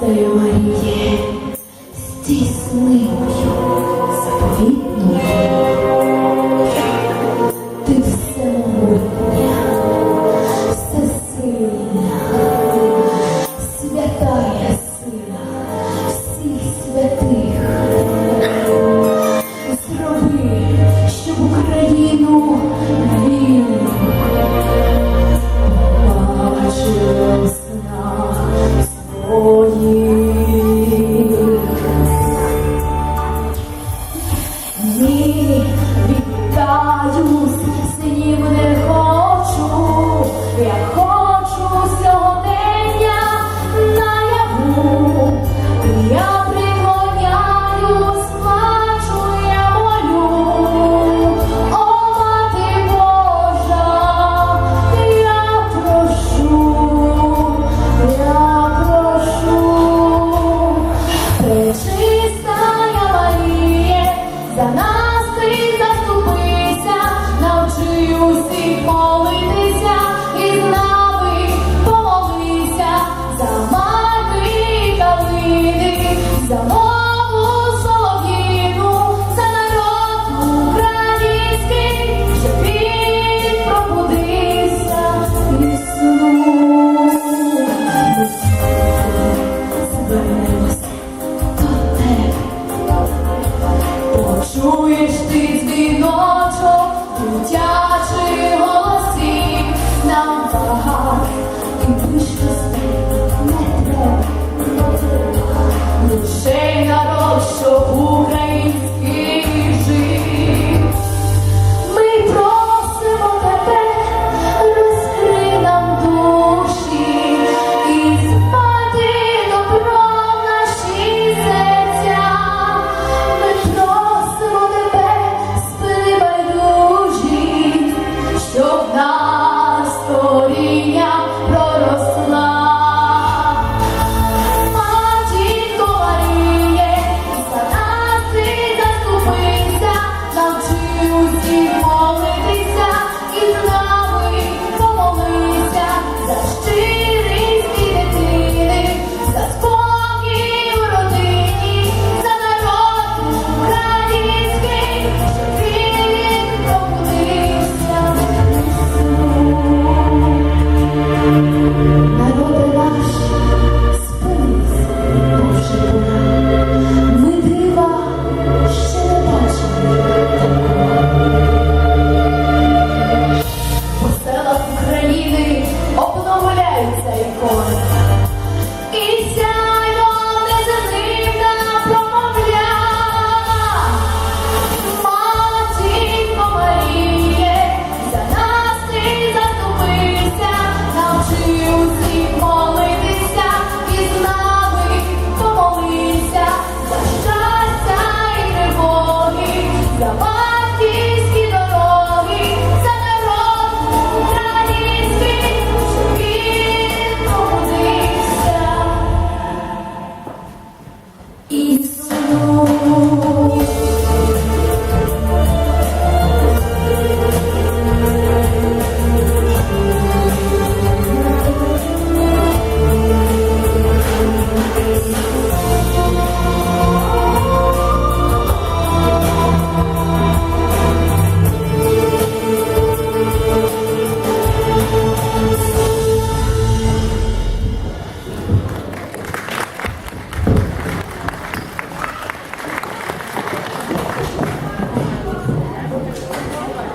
在夜晚。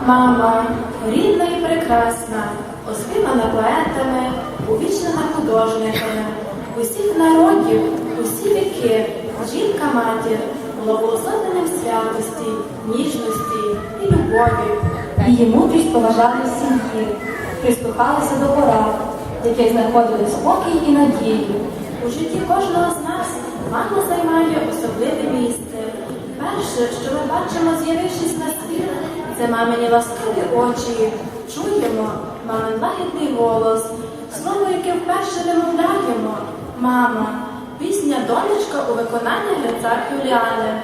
Мама, рідна і прекрасна, оспівана поетами, увічнена художниками, усіх народів, усі віки, жінка матір, була в святості, ніжності і любові. Її мудрість поважали сім'ї, прислухалися до порад, яких знаходили спокій і надію. У житті кожного з нас мама займає особливе місце. Перше, що ми бачимо, з'явившись на світ, це мамині ласкові очі, чуємо, мамин лагідний голос, слово, яке вперше вимовляємо. Мама, пісня донечка у виконанні грицар Юліани.